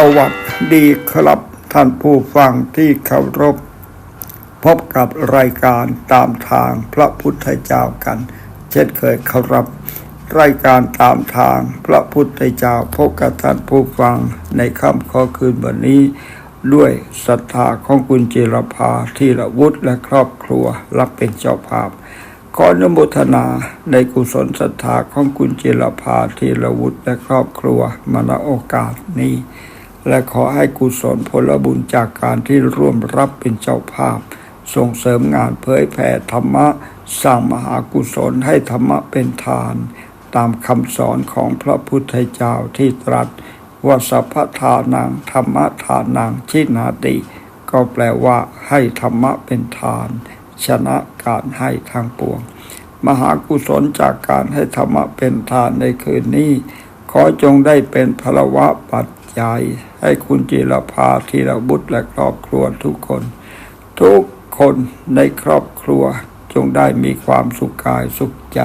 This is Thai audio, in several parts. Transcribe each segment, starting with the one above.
สวัสดีครับท่านผู้ฟังที่เคารพ พบกับรายการตามทางพระพุทธเจ้ากัน เช่นเคยครับ รายการตามทางพระพุทธเจ้าพบกับท่านผู้ฟังในค่ำขอคืนวันนี้ ด้วยศรัทธาของคุณจิรภาที่ระวุฒิและครอบครัวรับเป็นเจ้าภาพขออนุโมทนาในกุศลศรัทธาของคุณจิรภาธีรวุฒิและครอบครัวมาณโอกาสนี้ และขอให้กุศลผลบุญจากการที่ร่วมรับเป็นเจ้าภาพ ส่งเสริมงานเผยแผ่ธรรมะสร้างมหากุศลให้ธรรมะเป็นทาน ตามคำสอนของพระพุทธเจ้าที่ตรัส ว่าสัพพทานังธรรมทานังชินาติ ก็แปลว่าให้ธรรมะเป็นทาน ชนะการให้ทางปวง มหากุศลจากการให้ธรรมะเป็นทานในคืนนี้ ขอจงได้เป็นพลวะปัจ จ ให้คุณจิรภาธีรบุตรและครอบครัวทุกคน ทุกคนในครอบครัวจงได้มีความสุขกายสุขใจ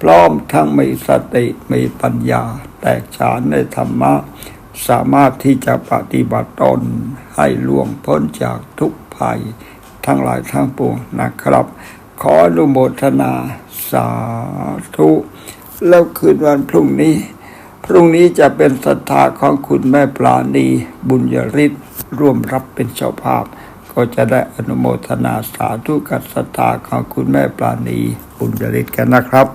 พร้อมทั้งมีสติมีปัญญา แตกฉานในธรรมะ สามารถที่จะปฏิบัติตน ให้ล่วงพ้นจากทุกภัย ทั้งหลายทั้งปวงนะครับ ขออนุโมทนาสาธุ แล้วคืนวันพรุ่งนี้ รุ่งนี้จะเป็นศรัทธาของคุณแม่ปราณีบุญยริศร่วมรับเป็นเจ้าภาพ ก็จะได้อนุโมทนาสาธุกับศรัทธาของคุณแม่ปราณีบุญยริศกันนะครับ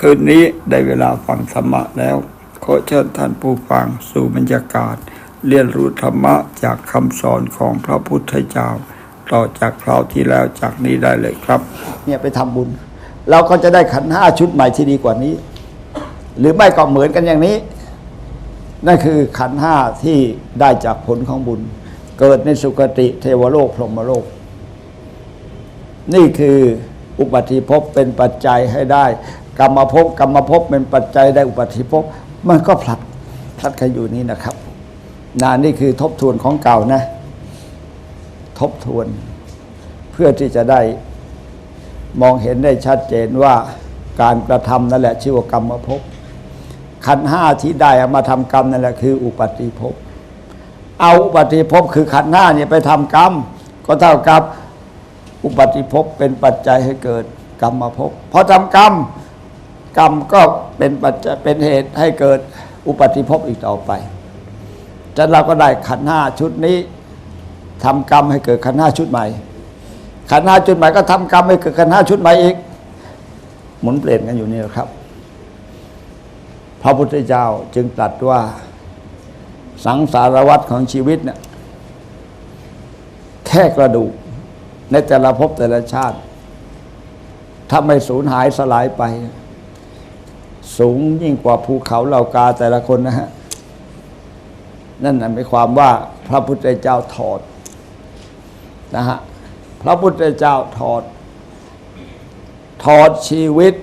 คืนนี้ได้เวลาฟังธรรมะแล้ว ขอเชิญท่านผู้ฟังสู่บรรยากาศ เรียนรู้ธรรมะจากคำสอนของพระพุทธเจ้า ต่อจากคราวที่แล้วจากนี้ได้เลยครับ เนี่ยไปทำบุญ เราก็จะได้ขันห้าชุดใหม่ที่ดีกว่านี้ หรือไม่ก็เหมือนกันอย่างนี้ นั่นคือขันธ์ห้าที่ได้จากผลของบุญ เกิดในสุคติเทวโลกพรหมโลก นี่คืออุปาทิภพเป็นปัจจัยให้ได้ กรรมภพกรรมภพเป็นปัจจัยได้อุปาทิภพมันก็ผลัดผลัดกันอยู่นี้นะครับนานี่คือทบทวนของเก่านะ ทบทวน เพื่อที่จะได้มองเห็นได้ชัดเจนว่าการกระทำนั่นแหละชื่อว่ากรรมภพ ขันห้าที่ได้มาทำกรรมนั่นแหละคืออุปัติภพ เอาอุปัติภพคือขันห้าเนี่ยไปทำกรรม ก็เท่ากับอุปัติภพเป็นปัจจัยให้เกิดกรรมภพพอทำกรรมกรรมก็เป็นปัจจัยเป็นเหตุให้เกิดอุปัติภพอีกต่อไปจันเราก็ได้ขันห้าชุดนี้ทำกรรมให้เกิดขันห้าชุดใหม่ ขันห้าชุดใหม่ก็ทำกรรมให้เกิดขันห้าชุดใหม่อีกหมุนเปลี่ยนกันอยู่นี่แหละครับ พระพุทธเจ้าจึงตรัสว่าสังสารวัฏของชีวิตเนี่ยแค่กระดูกในแต่ละภพแต่ละชาติ ถ้าไม่สูญหายสลายไป สูงยิ่งกว่าภูเขาเหล่ากาแต่ละคนนะฮะ นั่นหมายความว่าพระพุทธเจ้าถอดนะฮะพระพุทธเจ้าถอด ถอดชีวิต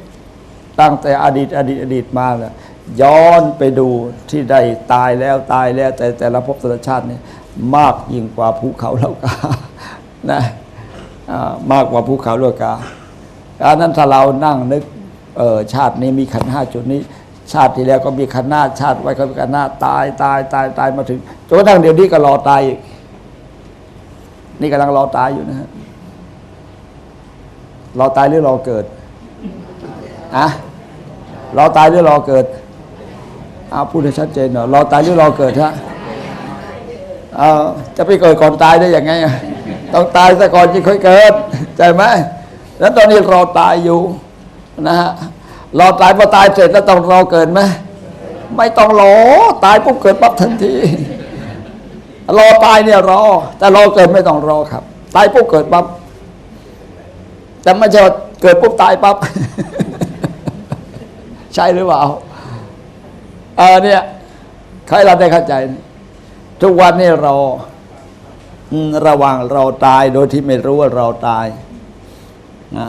ตั้งแต่อดีตอดีตอดีตมาเนี่ย ย้อนไปดูที่ได้ตายแล้วตายแล้วแต่แต่ละภพแต่ละชาติเนี่ยมากยิ่งกว่าภูเขาเหล่ากานะมากกว่าภูเขาเหล่ากาดังนั้นถ้าเรานั่งนึกเออชาตินี้มีขันห้าจุดนี้ ชาติที่แล้วก็มีขันหน้าชาติไว้ก็มีขันหน้าตายตายตายตายมาถึงจนกระทั่งเดี๋ยวนี้ก็รอตายอีกนี่กำลังรอตายอยู่นะฮะรอตายหรือรอเกิดอะรอตายหรือรอเกิด เอาพูดให้ชัดเจนหน่อยรอตายหรือรอเกิดฮะเอาจะไปเกิดก่อนตายได้ยังไงต้องตายซะก่อนจึงค่อยเกิดใช่ไหมแล้วตอนนี้รอตายอยู่นะฮะรอตายพอตายเสร็จแล้วต้องรอเกิดไหมไม่ต้องรอตายปุ๊บเกิดปั๊บทันทีรอตายเนี่ยรอ แต่รอเกิดไม่ต้องรอครับ ตายปุ๊บเกิดปั๊บแต่ไม่ใช่เกิดปุ๊บตายปั๊บใช่หรือเปล่า เออเนี่ยใครเราได้เข้าใจ ทุกวันนี้เราอืมระว่างเราตายโดยที่ไม่รู้ว่าเราตายนะ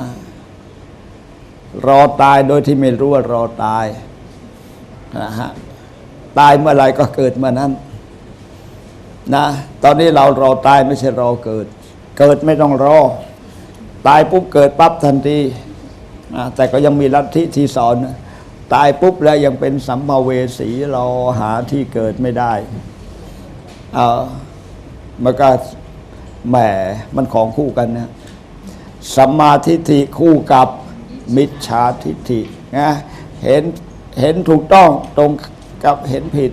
รอตายโดยที่ไม่รู้ว่าเราตายนะฮะตายเมื่อไหรก็เกิดเมื่อนั้นนะตอนนี้เรารอตายไม่ใช่รอเกิด เกิดไม่ต้องรอ ตายปุ๊บเกิดปั๊บทันทีนะแต่ก็ยังมีลัทธิที่สอนนะ ตายปุ๊บแล้วยังเป็นสัมภเวสีรอหาที่เกิดไม่ได้เออมันก็แหมมันของคู่กันนะสัมมาทิฏฐิคู่กับมิจฉาทิฏฐินะเห็นเห็นถูกต้องตรงกับเห็นผิด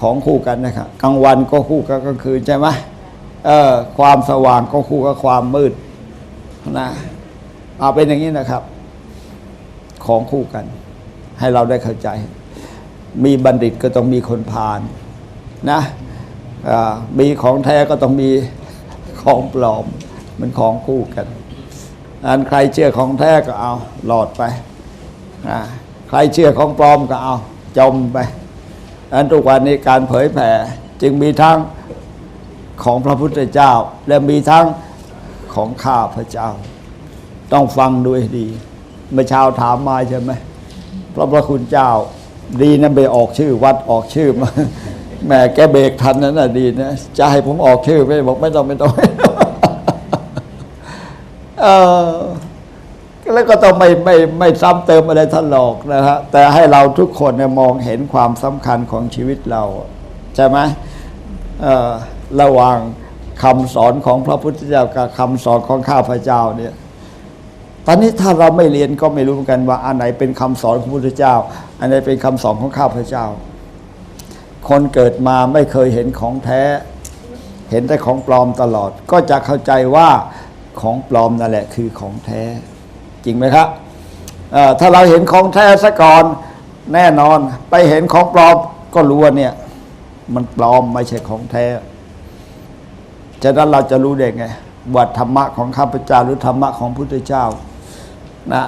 ของคู่กันนะครับกลางวันก็คู่กับกลางคืนใช่ไหมเออความสว่างก็คู่กับความมืดนะเอาเป็นอย่างนี้นะครับ ของคู่กัน ให้เราได้เข้าใจ มีบัณฑิตก็ต้องมีคนพาลนะอ่ามีของแท้ก็ต้องมีของปลอม มันของคู่กันอันใครเชื่อของแท้ก็เอาหลอดไปใครเชื่อของปลอมก็เอาจมไปอันทุกวันนี้การเผยแผ่จึงมีทั้งของพระพุทธเจ้า และมีทั้งของข้าพระเจ้า ต้องฟังดูให้ดี เมื่อเช้าถามมาใช่ไหม พระพระคุณเจ้า ดีนะไปออกชื่อ วัดออกชื่อมาแหมแกเบรกทันนั่นน่ะดีนะจะให้ผมออกชื่อไม่บอกไม่ต้องไม่ต้องเออแล้วก็ต้องไม่ไม่ไม่ซ้ำเติมอะไรท่านหรอกนะฮะแต่ให้เราทุกคนเนี่ยมองเห็นความสำคัญของชีวิตเรา ใช่ไหมเอ่อระหว่างคำสอนของพระพุทธเจ้ากับคำสอนของข้าพเจ้าเนี่ย ตอนนี้ถ้าเราไม่เรียนก็ไม่รู้เหมือนกันว่าอันไหนเป็นคำสอนของพระพุทธเจ้า อันไหนเป็นคำสอนของข้าพเจ้า คนเกิดมาไม่เคยเห็นของแท้ เห็นแต่ของปลอมตลอด ก็จะเข้าใจว่าของปลอมนั่นแหละคือของแท้ จริงไหมครับถ้าเราเห็นของแท้ซะก่อนแน่นอนไปเห็นของปลอมก็รู้ว่าเนี่ย มันปลอมไม่ใช่ของแท้ฉะนั้นเราจะรู้ได้ไงว่าธรรมะของข้าพเจ้าหรือธรรมะของพุทธเจ้า นะ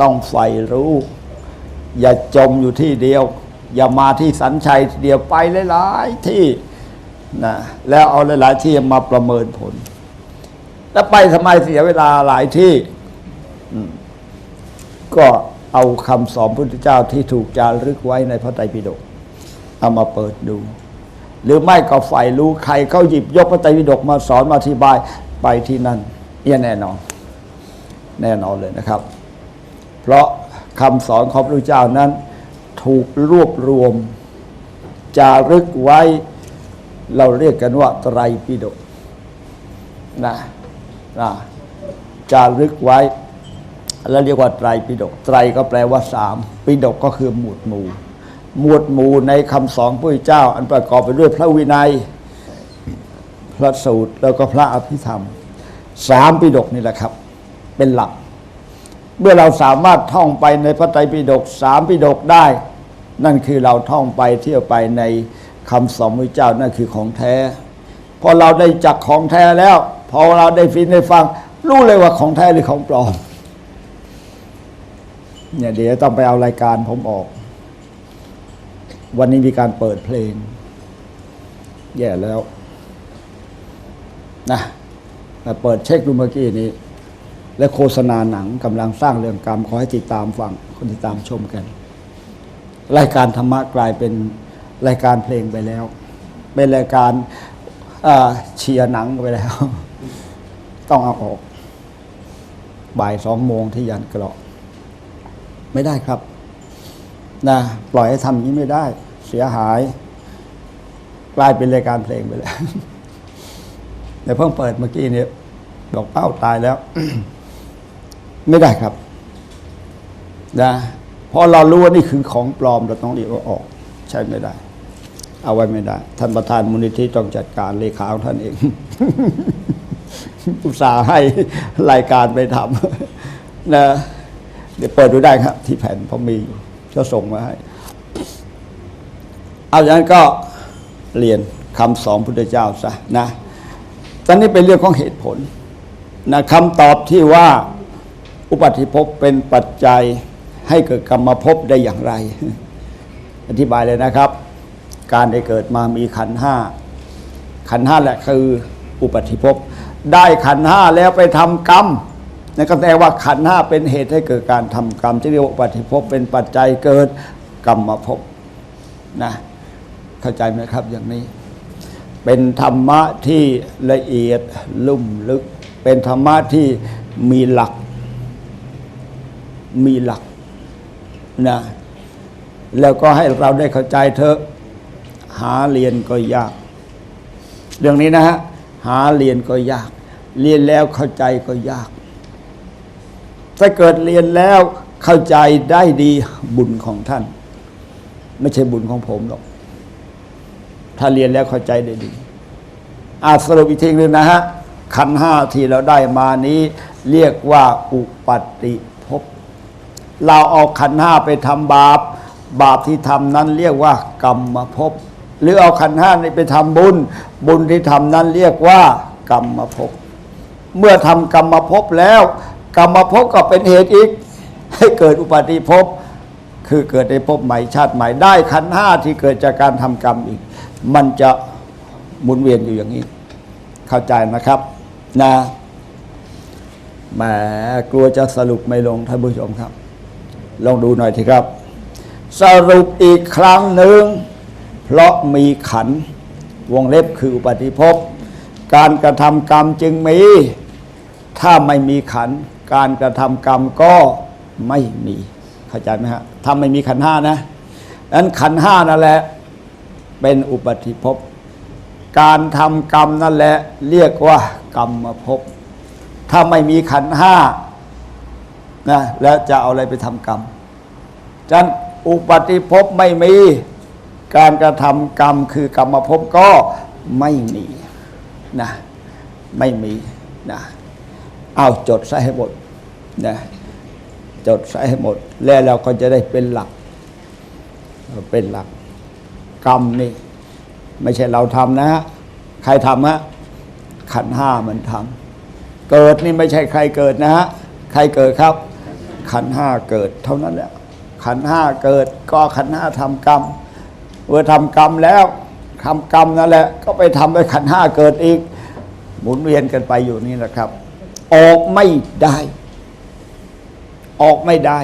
ต้องใฝ่รู้ อย่าจมอยู่ที่เดียว อย่ามาที่สันชัยเดียวไปหลายๆที่นะแล้วเอาหลายๆที่มาประเมินผล แล้วไปทำไมเสียเวลาหลายที่ก็เอาคำสอนพุทธเจ้าที่ถูกจารึกไว้ในพระไตรปิฎกเอามาเปิดดู หรือไม่ก็ฝ่ายรู้ใครเขาหยิบยกพระไตรปิฎกมาสอนมาอธิบายไปที่นั่นเนี่ยแน่นอน แน่นอนเลยนะครับ เพราะคำสอนของพระพุทธเจ้านั้น ถูกรวบรวม จารึกไว้ เราเรียกกันว่าไตรปิฎกนะนะจารึกไว้ แล้วเรียกว่าไตรปิฎกไตรก็แปลว่าสามปิฎกก็คือหมวดหมู่ หมวดหมู่ในคำสอนพระพุทธเจ้า อันประกอบไปด้วยพระวินัย พระสูตรแล้วก็พระอภิธรรมสามปิฎกนี่แหละครับ เป็นหลัก เมื่อเราสามารถท่องไปในพระไตรปิฎกสามปิฎกได้ นั่นคือเราท่องไปเที่ยวไปในคำสอนพระเจ้านั่นคือของแท้ พอเราได้จักของแท้แล้ว พอเราได้ฟินได้ฟัง รู้เลยว่าของแท้หรือของปลอมเนี่ยเดี๋ยวต้องไปเอารายการผมออก วันนี้มีการเปิดเพลง แย่แล้วนะแต่เปิดเช็คดูเมื่อกี้นี้ และโฆษณาหนังกำลังสร้างเรื่องกรรมขอให้ติดตามฟังคนติดตามชมกัน รายการธรรมะกลายเป็นรายการเพลงไปแล้ว เป็นรายการเชียร์หนังไปแล้ว ต้องเอาออก บ่ายสองโมงที่ยันกระไม่ได้ครับนะปล่อยให้ทำอย่างนี้ไม่ได้ เสียหาย กลายเป็นรายการเพลงไปแล้วแต่เพิ่งเปิดเมื่อกี้นี้บอกเป้าตายแล้ว ไม่ได้ครับนะเพราะเรารู้ว่านี่คือของปลอมเราต้องเรียกว่าออก ใช้ไม่ได้ เอาไว้ไม่ได้ ท่านประธานมูลนิธิต้องจัดการเลขาของท่านเองอุตส่าห์ให้รายการไปทำนะเดี๋ยวเปิดดูได้ครับ ที่แผ่นผมมีอยู่จะส่งมาให้ เอาอย่างนั้นก็เรียนคำสอนพุทธเจ้าซะนะตอนนี้เป็นเรื่องของเหตุผลนะคำตอบที่ว่า อุปัติภพเป็นปัจจัยให้เกิดกรรมภพได้อย่างไร อธิบายเลยนะครับ การได้เกิดมามีขันห้าขันห้าแหละคืออุปัติภพได้ขันห้าแล้วไปทำกรรมนั่นก็แปลว่าขันห้าเป็นเหตุให้เกิดการทำกรรมที่เรียกว่าอุปัติภพเป็นปัจจัยเกิดกรรมภพนะเข้าใจไหมครับอย่างนี้ เป็นธรรมะที่ละเอียดลุ่มลึก เป็นธรรมะที่มีหลัก มีหลักนะแล้วก็ให้เราได้เข้าใจเถอะหาเรียนก็ยาก เรื่องนี้นะฮะหาเรียนก็ยาก เรียนแล้วเข้าใจก็ยาก ถ้าเกิดเรียนแล้วเข้าใจได้ดีบุญของท่าน ไม่ใช่บุญของผมหรอก ถ้าเรียนแล้วเข้าใจได้ดีอาสรุปอีกทีนึงนะฮะขันห้าที่เราได้มานี้ เรียกว่าอุปัติ เราเอาขันห้าไปทำบาป บาปที่ทำนั้นเรียกว่ากรรมภพหรือเอาขันห้านี้ไปทำบุญ บุญที่ทำนั้นเรียกว่ากรรมภพเมื่อทำกรรมภพแล้ว กรรมภพก็เป็นเหตุอีก ให้เกิดอุปัติภพคือเกิดในภพใหม่ชาติใหม่ได้ขันห้าที่เกิดจากการทำกรรมอีก มันจะหมุนเวียนอยู่อย่างนี้ เข้าใจนะครับนะแหมกลัวจะสรุปไม่ลงท่านผู้ชมครับ ลองดูหน่อยทีครับ สรุปอีกครั้งหนึ่ง เพราะมีขันวงเล็บคืออุปติภพการกระทำกรรมจึงมี ถ้าไม่มีขัน การกระทำกรรมก็ไม่มี เข้าใจไหมฮะถ้าไม่มีขันห้านะนั้นขันห้านั่นแหละเป็นอุปติภพ การทำกรรมนั่นแหละเรียกว่ากรรมภพ ถ้าไม่มีขันห้า นะแล้วจะเอาอะไรไปทำกรรมจันอุปาติภพไม่มีการกระทำกรรมคือกรรมภพก็ไม่มีนะไม่มีนะเอาจดใส่ให้หมดนะจดใส่ให้หมด แล้วเราก็จะได้เป็นหลัก เป็นหลัก กรรมนี่ ไม่ใช่เราทำนะฮะใครทำฮะขันห้ามันทำเกิดนี่ไม่ใช่ใครเกิดนะฮะใครเกิดครับ ขันห้าเกิด เท่านั้นแหละขันห้าเกิด ก็ขันห้าทำกรรมเมื่อทำกรรมแล้วทำกรรมนั่นแหละ ก็ไปทำให้ขันห้าเกิดอีก หมุนเวียนกันไปอยู่นี่แหละครับ ออกไม่ได้ ออกไม่ได้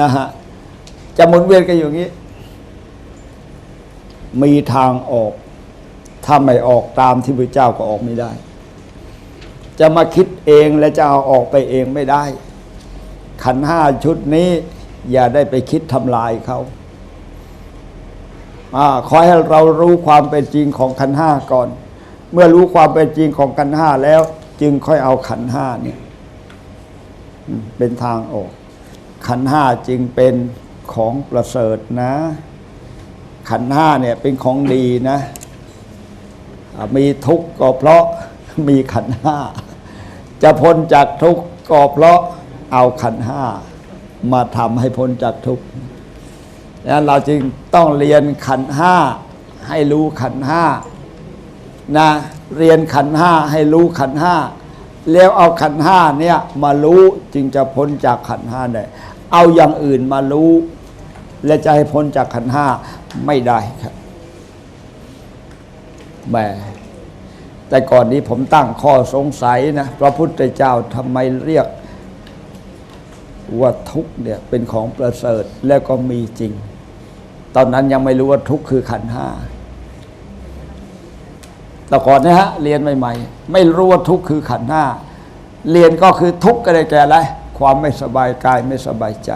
นะฮะจะหมุนเวียนกันอย่างนี้ มีทางออก ถ้าไม่ออกตามที่พระเจ้าก็ออกไม่ได้ จะมาคิดเองและจะเอาออกไปเองไม่ได้ ขันห้าชุดนี้ อย่าได้ไปคิดทำลายเขาอขอให้เรารู้ความเป็นจริงของขันห้าก่อน เมื่อรู้ความเป็นจริงของขันห้าแล้ว จึงค่อยเอาขันห้าเนี่ยเป็นทางออก ขันห้าจึงเป็นของประเสริฐนะ ขันห้าเนี่ยเป็นของดีนะ มีทุกข์ก็เพราะมีขันห้า จะพ้นจากทุกข์ก็เพราะ เอาขันห้ามาทำให้พ้นจากทุกข์ดังนั้นเราจึงต้องเรียนขันห้าให้รู้ขันห้านะเรียนขันห้าให้รู้ขันห้าแล้วเอาขันห้าเนี่ยมารู้จึงจะพ้นจากขันห้าได้เอาอย่างอื่นมารู้ และจะให้พ้นจากขันห้าไม่ได้ครับแหมแต่ก่อนนี้ผมตั้งข้อสงสัยนะพระพุทธเจ้าทำไมเรียก ว่าทุกเนี่ยเป็นของประเสริฐแล้วก็มีจริง ตอนนั้นยังไม่รู้ว่าทุกคือขันห้าแต่ก่อนนะฮะเรียนใหม่ๆ ไม่รู้ว่าทุกคือขันห้าเรียนก็คือทุกข์ก็ได้แก่อะไรความไม่สบายกายไม่สบายใจ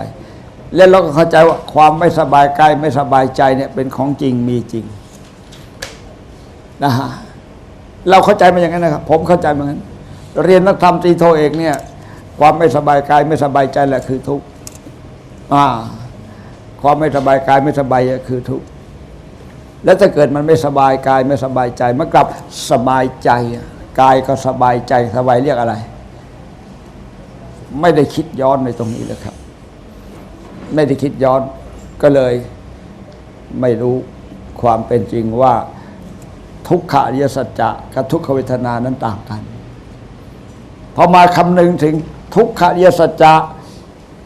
แล้วเราก็เข้าใจว่าความไม่สบายกายไม่สบายใจเนี่ยเป็นของจริงมีจริงนะฮะเราเข้าใจมาอย่างนั้นนะครับ ผมเข้าใจมาอย่างนั้น เรียนนักธรรมตรีโทเอกเนี่ย ความไม่สบายกายไม่สบายใจแหละคือทุกข์อ่า ความไม่สบายกายไม่สบายใจคือทุกข์แล้วถ้าเกิดมันไม่สบายกายไม่สบายใจมันกลับสบายใจกายก็สบายใจสบายเรียกอะไร ไม่ได้คิดย้อนในตรงนี้เลยครับ ไม่ได้คิดย้อนก็เลยไม่รู้ความเป็นจริงว่าทุกขอริยสัจจะกับทุกขเวทนานั้นต่างกันพอมาคำนึงถึง ทุกขอริยสัจจะ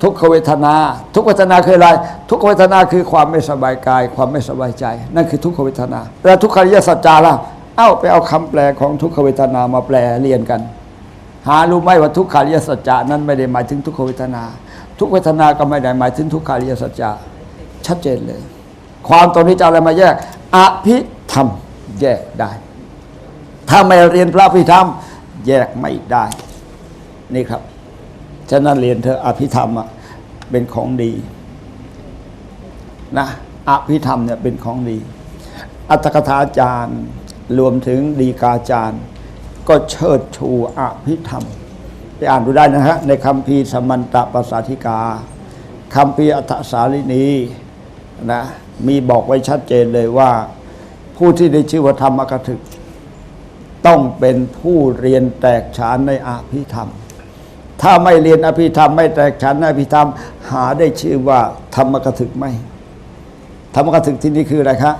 ทุกขเวทนา ทุกขเวทนาคืออะไร ทุกขเวทนาคือความไม่สบายกาย ความไม่สบายใจ นั่นคือทุกขเวทนา แล้วทุกขอริยสัจจะล่ะเอ้าไปเอาคำแปลของทุกขเวทนามาแปลเรียนกัน หารู้ไหมว่าทุกขาริยสัจจะนั้นไม่ได้หมายถึงทุกขเวทนา ทุกเวทนาก็ไม่ได้หมายถึงทุกขาริยสัจจะชัดเจนเลย ความตรงนี้จะอาอะไรมาแยกอภิธรรมแยกได้ ถ้าไม่เรียนพระอภิธรรม แยกไม่ได้ นี่ครับ ฉะนั้นเรียนเธออภิธรรมอะเป็นของดีนะอภิธรรมเนี่ยเป็นของดี อัตถกถาจารย์รวมถึงดีกาจารย์ ก็เชิดชูอภิธรรม ไปอ่านดูได้นะฮะ ในคำพีสมันตปัสสาธิกาคำพีอัฏฐสาลินีนะมีบอกไว้ชัดเจนเลยว่า ผู้ที่ได้ชื่อว่าธรรมกถึก ต้องเป็นผู้เรียนแตกฉานในอภิธรรม ถ้าไม่เรียนอภิธรรมไม่แตกฉานอภิธรรม หาได้ชื่อว่า ธรรมกถึกไหมธรรมกถึกที่นี่คืออะไรคะ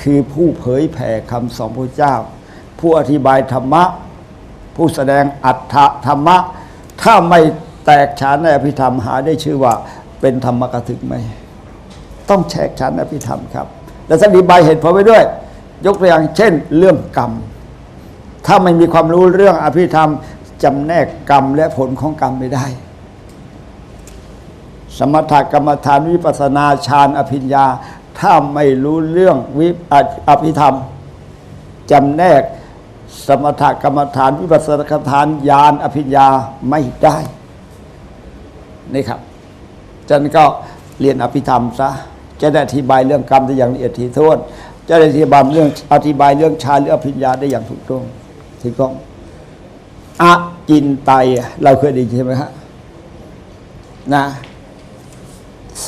คือผู้เผยแผ่คำสอนพระเจ้า ผู้อธิบายธรรมะ ผู้แสดงอัตถธรรมะ ถ้าไม่แตกฉานในอภิธรรมหาได้ชื่อว่าเป็นธรรมกถึกไหมต้องแชกฉานอภิธรรมครับ และอธิบายเหตุผลไว้ด้วย ยกตัวอย่างเช่น เรื่องกรรม ถ้าไม่มีความรู้เรื่องอภิธรรม จำแนกกรรมและผลของกรรมไม่ได้ สมถกรรมฐานวิปัสนาฌานอภิญญา ถ้าไม่รู้เรื่องวิออภิธรรมจำแนกสมถกรรมฐานวิปัสสนกรรมฐานญาณอภิญญาไม่ได้นี่ครับจันก็เรียนอภิธรรมซะจะได้อธิบายเรื่องกรรมได้อย่างละเอียดถี่ถ้วนจะได้อธิบายเรื่องอธิบายเรื่องฌานหรืออภิญญาได้อย่างถูกต้องถูกต้อง อะจินไตเราเคยได้ยินใช่ไหมฮะนะ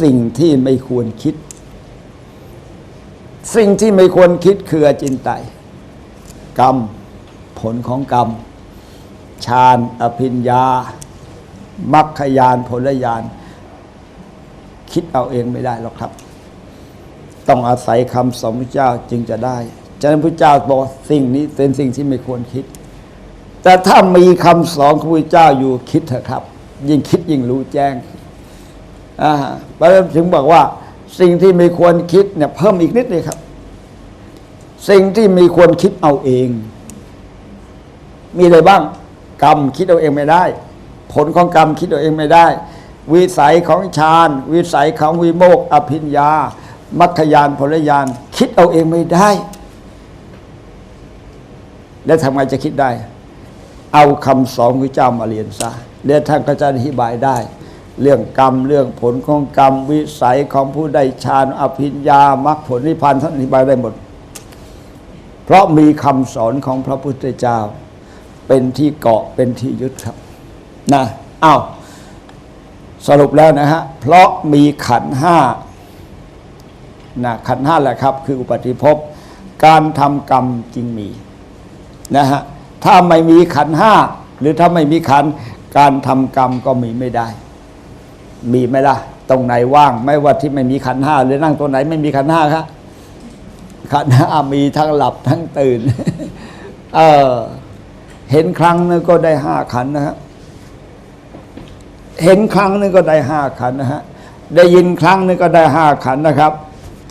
สิ่งที่ไม่ควรคิด สิ่งที่ไม่ควรคิดคืออจินไตยกรรม ผลของกรรมฌานอภิญญามัคคยานผลยาน คิดเอาเองไม่ได้หรอกครับ ต้องอาศัยคำสอนพระเจ้าจึงจะได้ฉะนั้นพระเจ้าบอกสิ่งนี้เป็นสิ่งที่ไม่ควรคิด แต่ถ้ามีคำสอนของพระเจ้าอยู่คิดเถอะครับ ยิ่งคิดยิ่งรู้แจ้งอ่าพระถึงบอกว่า สิ่งที่ไม่ควรคิดเนี่ยเพิ่มอีกนิดเลยครับ สิ่งที่มีควรคิดเอาเอง มีอะไรบ้าง กรรมคิดเอาเองไม่ได้ ผลของกรรมคิดเอาเองไม่ได้ วิสัยของฌานวิสัยของวิโมกข์อภิญญามัคคยานผลยาน คิดเอาเองไม่ได้ แล้วทำไงจะคิดได้ เอาคำสอนของพระเจ้ามาเรียนซะเดี๋ยวท่านก็จะอธิบายได้ เรื่องกรรมเรื่องผลของกรรมวิสัยของผู้ได้ฌานอภิญญามรรคผลนิพพานท่านอธิบายได้หมด เพราะมีคำสอนของพระพุทธเจ้า เป็นที่เกาะเป็นที่ยึดครับนะอ้าวสรุปแล้วนะฮะเพราะมีขันห้านะขันห้าแหละครับ คืออุปาทิภพการทำกรรมจริงมีนะฮะ ถ้าไม่มีขันห้าหรือถ้าไม่มีขันการทำกรรมก็มีไม่ได้ มีไหมล่ะ ตรงไหนว่าง ไม่ว่าที่ไม่มีขันห้าหรือนั่งตัวไหนไม่มีขันห้าครับขันห้ามีทั้งหลับทั้งตื่น เออ เห็นครั้งนึงก็ได้ห้าขันนะฮะเห็นครั้งนึงก็ได้ห้าขันนะฮะได้ยินครั้งนึงก็ได้ห้าขันนะครับ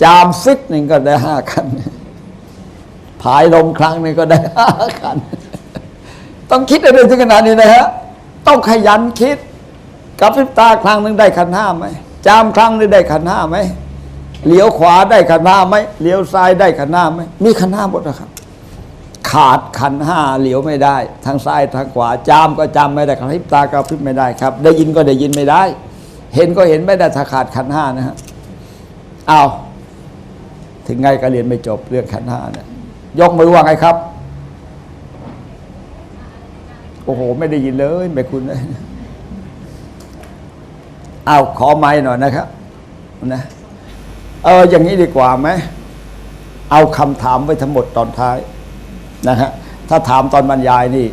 จามซิกหนึ่งก็ได้ห้าขันผายลมครั้งนึงก็ได้ห้าขัน ต้องคิดอะไรถึงขนาดนี้นะฮะต้องขยันคิดกับพริบตาครั้งหนึ่งได้ขันห้าไหมจามครั้งหนึงได้ขันห้าไหมเลี้ยวขวาได้ขันห้าไหมเลี้ยวซ้ายได้ขันห้าไหมมีขันห้าหมดนะครับ ขาดขันห้าเหลียวไม่ได้ ทางซ้ายทางขวาจามก็จำไม่ได้กระพริบตากระพริบไม่ได้ครับ ได้ยินก็ได้ยินไม่ได้ เห็นก็เห็นไม่ได้ถ้าขาดขันห้านะฮะเอาถึงไงก็เรียนไม่จบเรื่องขันห้าเนี่ยยกมือว่าไงครับ โอ้โห ไม่ได้ยินเลยไม่คุณเลยเอาขอไม้หน่อยนะครับนะเอออย่างนี้ดีกว่าไหมเอาคำถามไว้ทั้งหมดตอนท้ายนะฮะถ้าถามตอนบรรยายนี่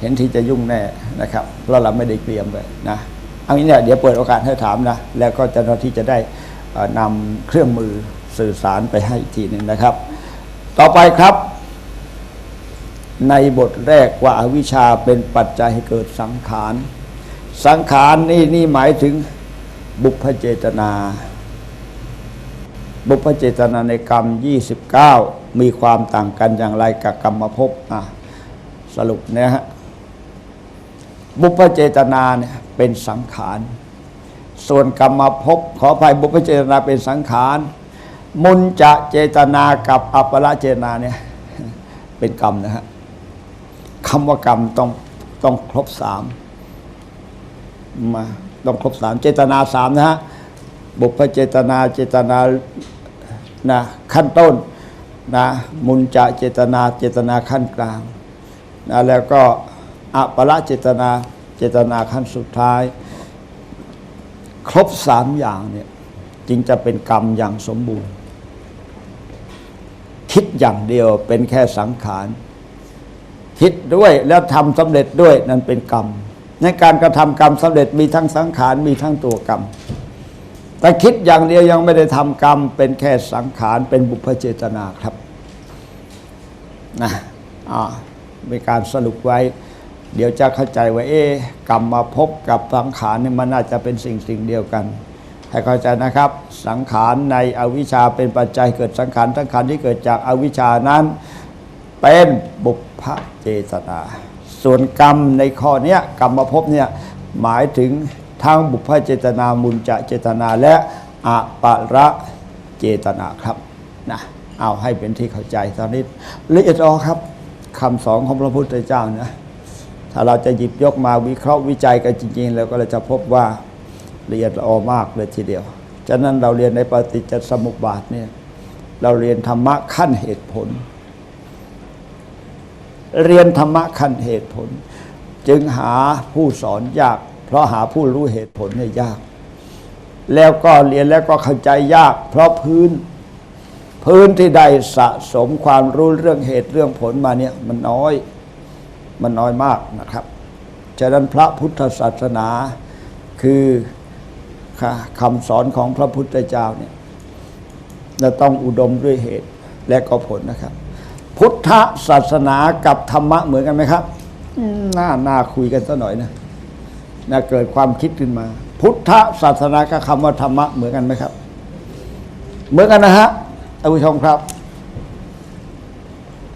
เห็นที่จะยุ่งแน่นะครับเพราะเราไม่ได้เตรียมไว้นะเอางี้เนี่ยเดี๋ยวเปิดโอกาสให้ถามนะแล้วก็เจ้าหน้าที่จะได้นำเครื่องมือสื่อสารไปให้อีกทีหนึ่งนะครับ ต่อไปครับ ในบทแรกว่าอาวิชชาเป็นปัจจัยให้เกิดสังขาร สังขารนี่นี่หมายถึงบุพเจตนา บุพเจตนาในกรรม 29 มีความต่างกันอย่างไรกับกรรมภพอะสรุปเนี่ยฮะบุพเจตนาเนี่ยเป็นสังขาร ส่วนกรรมภพขออภัยบุพเจตนาเป็นสังขาร มุนจะเจตนากับอัปปละเจตนาเนี่ยเป็นกรรมนะฮะ คำว่ากรรมต้องต้องครบสามมาต้องครบสามเจตนาสามนะฮะบุพเจตนาเจตนานะขั้นต้นนะมุนจะเจตนาเจตนาขั้นกลางนะแล้วก็อัปละเจตนาเจตนาขั้นสุดท้าย ครบสามอย่างเนี่ยจึงจะเป็นกรรมอย่างสมบูรณ์ คิดอย่างเดียวเป็นแค่สังขาร คิดด้วยแล้วทำสำเร็จด้วยนั่นเป็นกรรม ในการกระทำกรรมสำเร็จมีทั้งสังขารมีทั้งตัวกรรมแต่คิดอย่างเดียวยังไม่ได้ทำกรรม เป็นแค่สังขารเป็นบุพเจตนาครับนะอ่าเป็นการสรุปไว้ เดี๋ยวจะเข้าใจว่าเอ๊กรรมมาพบกับสังขารนี่มันน่าจะเป็นสิ่งสิ่งเดียวกันให้เข้าใจนะครับ สังขารในอวิชชาเป็นปัจจัยเกิดสังขารสังขารที่เกิดจากอวิชชานั้น เป็นบุพเจตนา ส่วนกรรมในข้อนี้กรรมมาพเนี่ยหมายถึงทั้งบุพเจตนามุนจะเจตนาและอะปะระเจตนาครับนะเอาให้เป็นที่เข้าใจตอนนี้ละเอียดออครับคำสอนของพระพุทธเจ้านะถ้าเราจะหยิบยกมาวิเคราะห์วิจัยกันจริง ๆ แล้วก็เราจะพบว่าละเอียดออมากเลยทีเดียว ฉะนั้นเราเรียนในปฏิจจสมุปบาทเนี่ยเราเรียนธรรมะขั้นเหตุผล เรียนธรรมะขั้นเหตุผล จึงหาผู้สอนยาก เพราะหาผู้รู้เหตุผลเนี่ยยาก แล้วก็เรียนแล้วก็เข้าใจยาก เพราะพื้น พื้นที่ได้สะสมความรู้เรื่องเหตุเรื่องผลมาเนี่ยมันน้อย มันน้อยมากนะครับฉะนั้นพระพุทธศาสนาคือคำสอนของพระพุทธเจ้าเนี่ยจะต้องอุดมด้วยเหตุและก็ผลนะครับ พุทธศาสนากับธรรมะเหมือนกันไหมครับน่าน่าคุยกันสักหน่อยนะน่าเกิดความคิดขึ้นมา พุทธศาสนากับคำว่าธรรมะเหมือนกันไหมครับ เหมือนกันนะฮะท่านผู้ชมครับ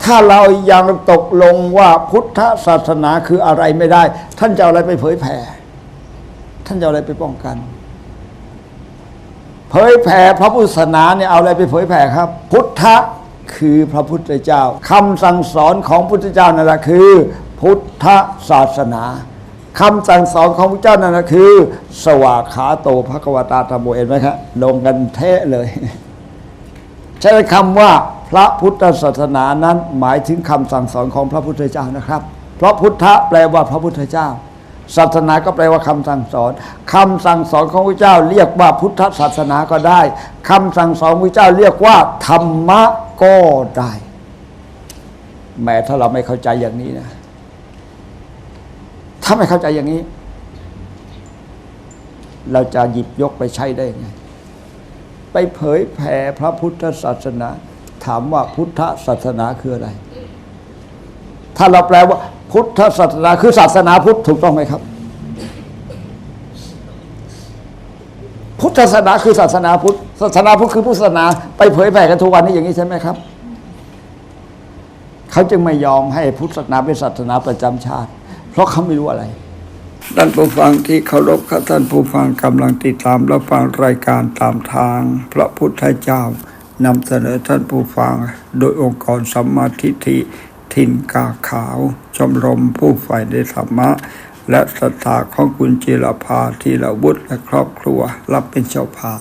ถ้าเรายังตกลงว่าพุทธศาสนาคืออะไรไม่ได้ ท่านจะเอาอะไรไปเผยแผ่ ท่านจะเอาอะไรไปป้องกัน เผยแผ่พระพุทธศาสนาเนี่ยเอาอะไรไปเผยแผ่ครับ พุทธ คือพระพุทธเจ้าคำสั่งสอนของพุทธเจ้านั่นแหละคือ พุทธศาสนาคำสั่งสอนของพระเจ้านั่นแหละคือ สวากขาโตภควตาธรรมโมเห็นไหมครับลงกันเทะเลย ใช้คำว่าพระพุทธศาสนานั้นหมายถึงคำสั่งสอนของพระพุทธเจ้านะครับ เพราะพุทธะแปลว่าพระพุทธเจ้า ศาสนาก็แปลว่าคำสั่งสอนคำสั่งสอนของพระเจ้า เรียกว่าพุทธศาสนาก็ได้คำสั่งสอนพระเจ้าเรียกว่าธรรมะ ก็ได้ แม้ถ้าเราไม่เข้าใจอย่างนี้นะ ถ้าไม่เข้าใจอย่างนี้ เราจะหยิบยกไปใช้ได้ไง ไปเผยแผ่พระพุทธศาสนา ถามว่าพุทธศาสนาคืออะไร ถ้าเราแปลว่า พุทธศาสนาคือศาสนาพุทธถูกต้องไหมครับ พุทธศาสนาคือศาสนาพุทธศาสนาพุทธคือพุทธศาสนาไปเผยแผ่กันทุกวันนี้อย่างนี้ใช่ไหมครับ เขาจึงไม่ยอมให้พุทธศาสนาเป็นศาสนาประจำชาติ เพราะเขาไม่รู้อะไรท่านผู้ฟังที่เคารพครับท่านผู้ฟังกำลังติดตามรับฟังรายการตามทาง พระพุทธเจ้านำเสนอท่านผู้ฟัง โดยองค์กรสัมมาทิฏฐิทินกาขาว ชมรมผู้ฝ่ายในธรรมะ และศรัทธาของคุณจิรภาธีรวุฒิและครอบครัว รับเป็นเจ้าภาพ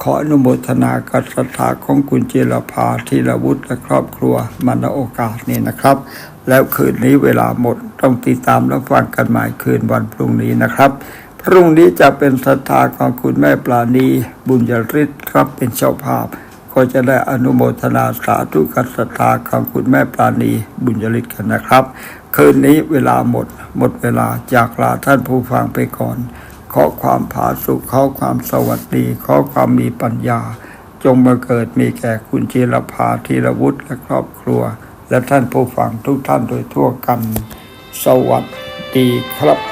ขออนุโมทนากับศรัทธาของคุณจิรภาธีรวุฒิและครอบครัวมาณโอกาสนี้นะครับ แล้วคืนนี้เวลาหมดต้องติดตามรับฟังกันใหม่คืนวันพรุ่งนี้นะครับ พรุ่งนี้จะเป็นศรัทธาของคุณแม่ปราณีบุญยริศรับเป็นเจ้าภาพ ก็จะได้อนุโมทนาสาธุกับศรัทธาของคุณแม่ปราณีบุญยริศกันนะครับ คืนนี้เวลาหมด หมดเวลาจากลาท่านผู้ฟังไปก่อน ขอความผาสุขขอความสวัสดี ขอความมีปัญญา จงมาเกิดมีแก่คุณจิรภาธีรวุฒิและครอบครัว และท่านผู้ฟังทุกท่านโดยทั่วกัน สวัสดีครับ